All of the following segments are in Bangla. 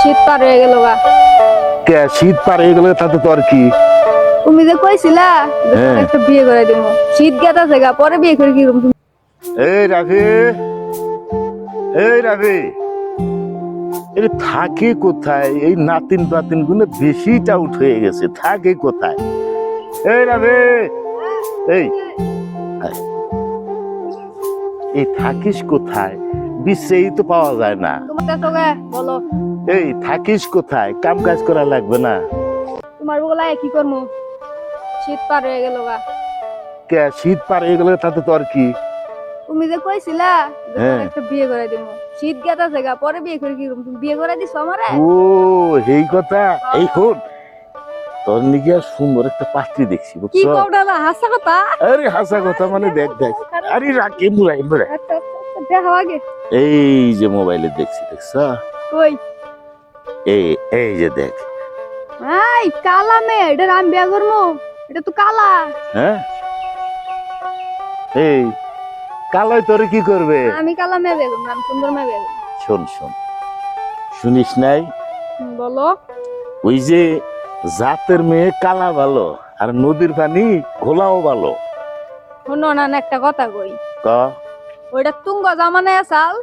শীত পার হয়ে গেল গা। কে শীত পার হয়ে গেলে তাতে তোর কি? তুমি যে কইছিলা হ্যাঁ। একটা বিয়ে করে দিব শীত গেতাছে গা পরে বিয়ে করে কি করব? এই রাফি এই রাফি এর থাকে কোথায়? এই নাতিন পাতিনগুলো বেশি টাউট হয়ে গেছে থাকে কোথায়? এই রাফি এই এই। থাকিস কোথায়? বিশ্বেই তো পাওয়া যায় না। তোমার কাছে বলো। এই থাকিস কোথায়? কাম কাজ করা লাগবে না। তোমার বগলায় কি করব শীত পার হয়ে গেল গা। কে শীত পার হয়ে গেলে তাতে তোর কি? তুমি যে কইছিলা হ্যাঁ। একটা বিয়ে করে দিব শীত গেতাছে গা পরে বিয়ে করে কি? তুমি বিয়ে করে দিছো আমারে? ও এই কথা। এই শোন তোর নিকে সুন্দর একটা পাত্রী দেখছি কি বুঝছ না হাসা কথা? আরে হাসা কথা মানে দেখ দেখ। আরে রাখি মুরাই মুরাই আচ্ছা আচ্ছা আচ্ছা, আগে এই যে মোবাইলে দেখছি দেখছ? কই? এই এই যে দেখ। এই কালা মেয়ে এটা বিয়ে করব। এটা তো কালা। হ্যাঁ? এই কালাই তোরে কি করবে? আমি কালা মেয়ে আমি সুন্দর মেয়ে বিয়ে করব। শোন শোন। শুনিস নাই? বলো। ওই যে জাতের মেয়ে কালা ভালো আর নদীর পানি ঘোলাও ভালো। শোনো না একটা কথা কই। ক? ওইটা তুঙ্গ জামানায় আসাল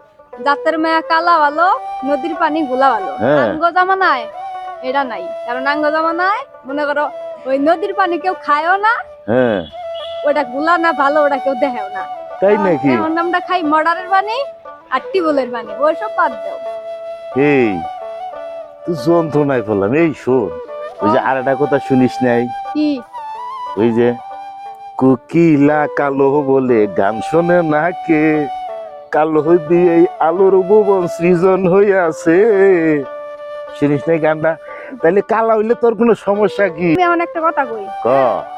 জাতের মেয়ে কালা ভালো নদীর পানি গোলা ভালো। হ্যাঁ। আঙ্গ জামানায় এটা নাই। কারণ আঙ্গ জামানায় মনে করো ওই নদীর পানি কেউ খায়ও না হ্যাঁ। ওটা গুলা না ভালো ওটা কেউ দেখেও না। তাই নাকি? এখন আমরা খাই মর্ডারের পানি আর টিউবওয়েলের পানি ওইসব বাদ দাও। এই তুই যন্ত্রণায় পড়লাম। এই শোন ওই যে আর একটা কথা শুনিস নাই? কি? ওই যে কুকিলা কালো বলে গান শোনে না কে? কালো দিয়ে এই আলোর ভুবন সৃজন হইয়াছে শুনিস নাই গানটা? তাহলে কালা হইলে তোর কোনো সমস্যা কি? আমি এমন একটা কথা কই। ক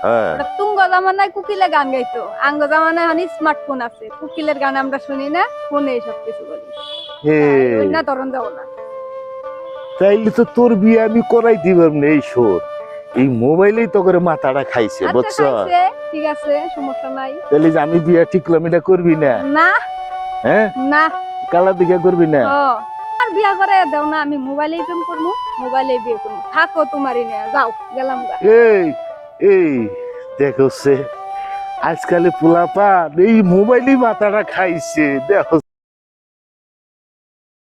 হ্যাঁ। তুঙ্গ জামানায় কুকিলে গান গাইতো। আঙ্গ জামানায় এখন স্মার্টফোন আছে। কুকিলের গান আমরা শুনি না ফোনে সব কিছু বলি। ওই না তরণ যাব না। তাইলে তো তোর বিয়ে আমি করাই দিবার না এই শোন। এই মোবাইলেই তো করে মাথাটা খাইছে আচ্ছা বুঝছ? ঠিক আছে সমস্যা নাই। তাহলে আমি বিয়ে এটা করবি না? না। হ্যাঁ না। কালা দিকে করবি না? আর বিয়া করে দাও না আমি মোবাইলে প্রেম করব মোবাইলে বিয়ে করব থাকো তোমারই না যাও গেলাম এই এই দেখো সে আজকালে পোলাপা এই মোবাইলই মাথাটা খাইছে দেখো